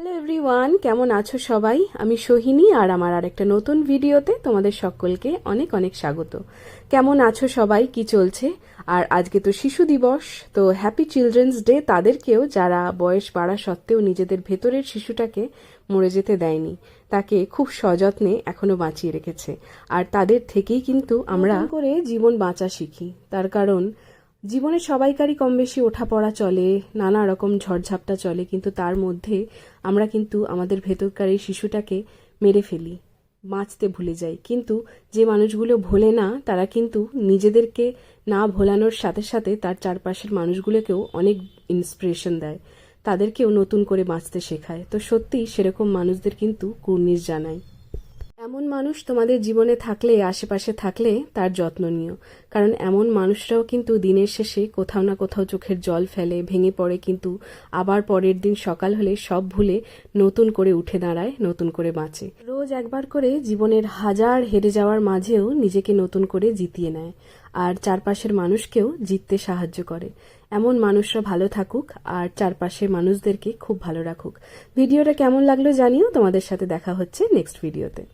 Hello everyone কেমন আছো সবাই? আমি সোহিনী আর আমার আর একটা নতুন ভিডিওতে তোমাদের সকলকে অনেক অনেক স্বাগত। কেমন আছো সবাই? কি চলছে? আর আজকে তো শিশু দিবস, তো হ্যাপি চিলড্রেন্স ডে তাদেরকেও যারা বয়স বাড়া সত্ত্বেও নিজেদের ভেতরের শিশুটাকে মরে যেতে দেয়নি, তাকে খুব সযত্নে এখনও বাঁচিয়ে রেখেছে। আর তাদের থেকেই কিন্তু আমরা করে জীবন বাঁচা শিখি। তার কারণ জীবনে সবাইকারই কম বেশি ওঠাপড়া চলে, নানা রকম ঝড়ঝাপটা চলে, কিন্তু তার মধ্যে আমরা কিন্তু আমাদের ভেতরকার এই শিশুটাকে মেরে ফেলি, বাঁচতে ভুলে যাই। কিন্তু যে মানুষগুলো ভোলে না, তারা কিন্তু নিজেদেরকে না ভোলানোর সাথে সাথে তার চারপাশের মানুষগুলোকেও অনেক ইন্সপিরেশন দেয়, তাদেরকেও নতুন করে বাঁচতে শেখায়। তো সত্যিই সেরকম মানুষদের কিন্তু কুর্নিশ জানাই। এমন মানুষ তোমাদের জীবনে থাকলে, আশেপাশে থাকলে তার যত্ন নিও। কারণ এমন মানুষরাও কিন্তু দিনের শেষে কোথাও না কোথাও চোখের জল ফেলে, ভেঙে পড়ে, কিন্তু আবার পরের দিন সকাল হলে সব ভুলে নতুন করে উঠে দাঁড়ায়, নতুন করে বাঁচে। রোজ একবার করে জীবনের হাজার হেরে যাওয়ার মাঝেও নিজেকে নতুন করে জিতিয়ে নেয়, আর চারপাশের মানুষকেও জিততে সাহায্য করে। এমন মানুষরা ভালো থাকুক, আর চারপাশের মানুষদেরকে খুব ভালো রাখুক। ভিডিওটা কেমন লাগল জানিও, তোমাদের সাথে দেখা হচ্ছে নেক্সট ভিডিওতে।